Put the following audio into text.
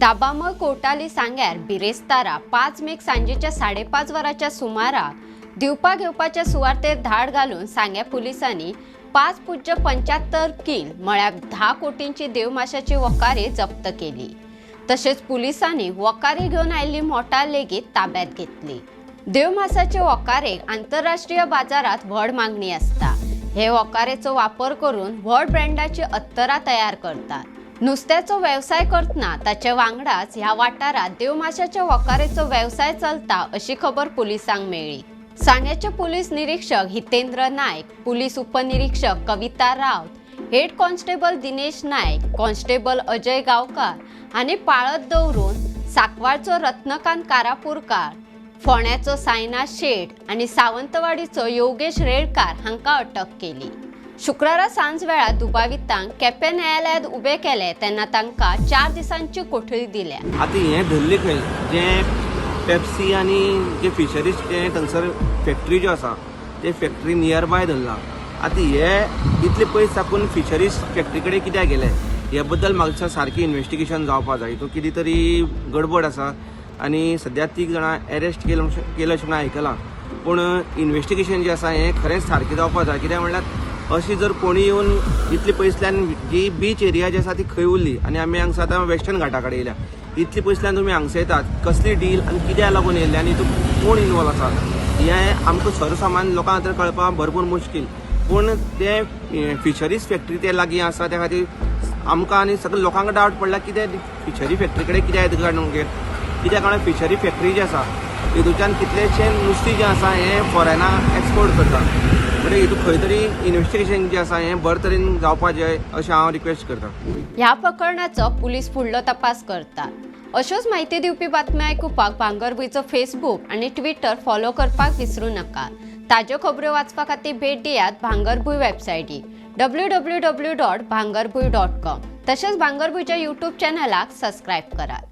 दाबाम कोटाली सांग्यार बिरेस्तारा पाच मेक सांजेच्या साडेपाच वराच्या सुमाराक दिवपा घेवपाच्या सुवातेर धाड घालून सांग्या पुलिसांनी पाच पुज्य पंच्याहत्तर किल म्हळ्यार धा कोटींची देवमाशाची वकारी जप्त केली. तशेंच पुलिसांनी वकारी घेवन आयिल्ली मोटार लेगीत ताब्यात घेतली. देवमासाचे वकारेक आंतरराष्ट्रीय बाजारात व्हड मागणी आसता हे वकारेचो वापर करून व्हड ब्रँडाची अत्तरां तयार करतात. नुस्त्याचो वेवसाय करतना ताचे वांगडाच ह्या वाठारात देवमाशाच्या वकारेचो वेवसाय चलता अशी खबर पुलिसांक मेळ्ळी सांग्याचे पोलीस निरीक्षक हितेंद्र नायक पोलीस उपनिरीक्षक Kavita Rawat head constable Dinesh Nayak constable Ajay Gaonkar हांणी पाळत दवरून साकवाळचो रत्नकांत कारापूरकार फोण्याचो सायनाथ शेट आणि सावंतवाडीचो योगेश रेडकार हांकां अटक केली. शुक्रारा सांज वेळार दुबावितांक केपे न्यायालयात उभे केले तेन्ना तांकां चार दिसांची कोठडी दिल्या. आतां हें धरलें खंय जें पेप्सी आनी जे फिशरीज जे थंगसर फॅक्टरी ज्यो आसा ते फॅक्टरी नियर बाय धरला. आतां हे इतले पयस साकून फिशरीज फॅक्टरी कडेन कित्याक गेले? हे बद्दल म्हाका सारकी इन्व्हेस्टिगेशन जावपा जाय. हितून कितें तरी गडबड आसा आनी सद्या तीग जाणां एरेस्ट केलं केलं अशें म्हणून आयकलां. पूण इन्व्हेस्टिगेशन जें आसा हें खरेंच सारकें जावपा जाय. कित्याक म्हणल्यार अशी जर कोणी येवन इतले पयसल्यान जी बीच एरिया जी आसा ती खंय उरली आनी आमी हांगसर आतां वेस्टर्न घाटा कडेन येयल्या इतले पयसल्यान तुमी हांगसर येतात कसली डील आनी कित्याक लागून येयल्ले आनी हितून कोण इनवॉल्व आसा हें आमकां सर्वसामान्य लोकां खातीर कळपाक भरपूर मुश्कील. पूण ते फिशरीज फॅक्टरी ते लागीं आसा त्या खातीर आमकां आनी सगळ्या लोकांक डावट पडला कितें फिशरी फॅक्टरी कडेन कित्याक येता काय कित्याक कारण फिशरी फॅक्टरी जी आसा तितूंतल्यान कितलेशें नुस्तें जें आसा हें फॉरेनाक एक्सपोर्ट करता म्हणजे हितून खंय तरी इन्व्हेस्टिगेशन जें आसा हें बरे तरेन जावपाक जाय अशें हांव रिक्वेस्ट करतां. ह्या प्रकरणाचो पुलीस फुडलो तपास करता अश्योच म्हायती दिवपी बातम्यो आयकुपाक भांगरभूंयचो फेसबूक आनी ट्विटर फॉलो करपाक विसरूं नाका. ताज्यो खबरो वाचपा खातीर भेट दियात Bhangarbhuin वेबसायटीक W W W dot Bhangarbhuin dot com तशेंच भांगरभूंयच्या यूट्यूब चॅनलाक सबस्क्रायब करात.